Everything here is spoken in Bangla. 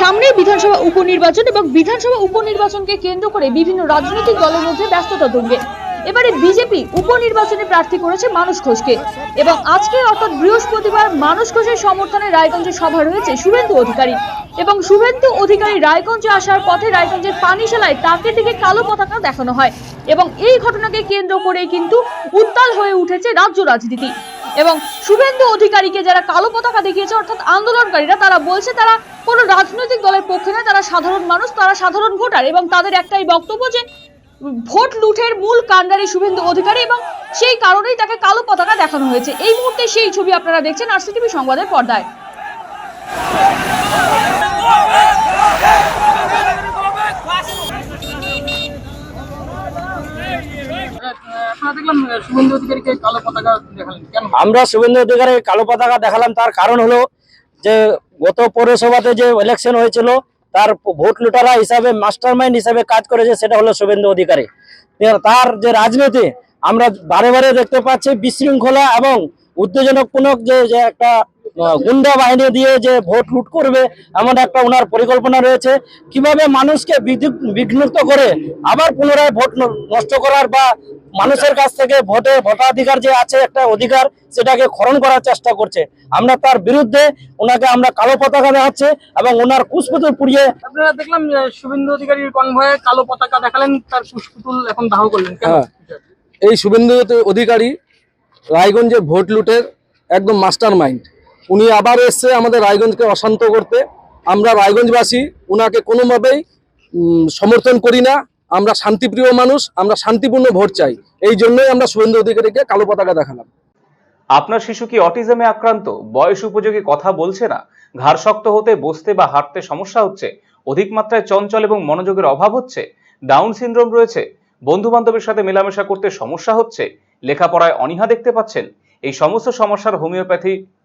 সামনে বিধানসভা উপনির্বাচন এবং বিধানসভা উপনির্বাচনকে কেন্দ্র করে বিভিন্ন রাজনৈতিক দলের মধ্যে ব্যস্ততা তুঙ্গে। এবারে বিজেপি উপনির্বাচনে প্রার্থী করেছে মানুষ ঘোষকে। এবং আজকে অর্থাৎ বৃহস্পতিবার মানুষ ঘোষের সমর্থনে রায়গঞ্জে সভা রয়েছে শুভেন্দু অধিকারী। এবং শুভেন্দু অধিকারী রায়গঞ্জে আসার পথে রায়গঞ্জের পানিশালায় তাকে দিকে কালো পতাকা দেখানো হয়। এবং এই ঘটনাকে কেন্দ্র করে কিন্তু উত্তাল হয়ে উঠেছে রাজ্য রাজনীতি। এবং শুভেন্দু অধিকারীকে যারা কালো পতাকা দেখিয়েছে, অর্থাৎ আন্দোলনকারীরা, তারা বলছে তারা কোনো রাজনৈতিক দলের পক্ষে নয়, তারা সাধারণ মানুষ, তারা সাধারণ ভোটার এবং তাদের একটাই বক্তব্য যে ভোট লুঠের মূল কাণ্ডারি শুভেন্দু অধিকারী এবং সেই কারণেই তাকে কালো পতাকা দেখানো হয়েছে। এই মুহূর্তে সেই ছবি আপনারা দেখছেন আরসিটিভি সংবাদের পর্দায় আপনারা দেখলাম আহ, শুভেন্দু অধিকারীকে কালো পতাকা দেখালেন কেন আমরা শুভেন্দু অধিকারী কালো পতাকা দেখালাম, তার কারণ হলো যে গত পৌরসভাতে যে ইলেকশন হয়েছিল, তার ভোট লুটারা হিসাবে মাস্টারমাইন্ড হিসাবে কাজ করেছে, সেটা হলো শুভেন্দু অধিকারী। তার যে রাজনীতি, আমরা বারে বারে দেখতে পাচ্ছি, বিশৃঙ্খলা এবং উত্তেজনাপূর্ণক যে একটা গুন্ডা বাহিনী দিয়ে যে ভোট লুট করবে, এমন একটা ওনার পরিকল্পনা রয়েছে। কীভাবে মানুষকে বিঘ্নিত করে আবার পুনরায় ভোট নষ্ট করার বা মানুষের কাছ থেকে ভোটে ভোটাধিকার যে আছে একটা অধিকার সেটাকে খরণ করার চেষ্টা করছে। আমরা তার বিরুদ্ধে ওনাকে আমরা কালো পতাকা দেখাচ্ছে এবং ওনার কুশপুতুল পুড়িয়ে আপনারা দেখলাম শুভেন্দু অধিকারীর কনভয়ে কালো পতাকা দেখালেন তার পুষ্পতুল এখন দাহ করলেন। হ্যাঁ। এই শুভেন্দু অধিকারী রায়গঞ্জে ভোট লুটের একদম মাস্টার মাইন্ড উনি আবার এসছে আমাদের রায়গঞ্জকে অশান্ত করতে। আমরা রায়গঞ্জবাসী উনাকে কোনোভাবেই সমর্থন করি না। আমরা শান্তিপ্রিয় মানুষ, আমরা শান্তিপূর্ণ ভোট চাই। এই জন্যই আমরা শুভেন্দু অধিকারীকে কালো পতাকা দেখালাম। আপনার শিশু কি অটিজমে আক্রান্ত? বয়স উপযোগী কথা বলছে না? ঘাড় শক্ত হতে, বসতে বা হাঁটতে সমস্যা হচ্ছে? অধিক মাত্রায় চঞ্চল এবং মনোযোগের অভাব হচ্ছে? ডাউন সিনড্রোম রয়েছে? বন্ধু বান্ধবের সাথে মেলামেশা করতে সমস্যা হচ্ছে? লেখাপড়ায় অনীহা দেখতে পাচ্ছেন? এই সমস্ত সমস্যার homeopathy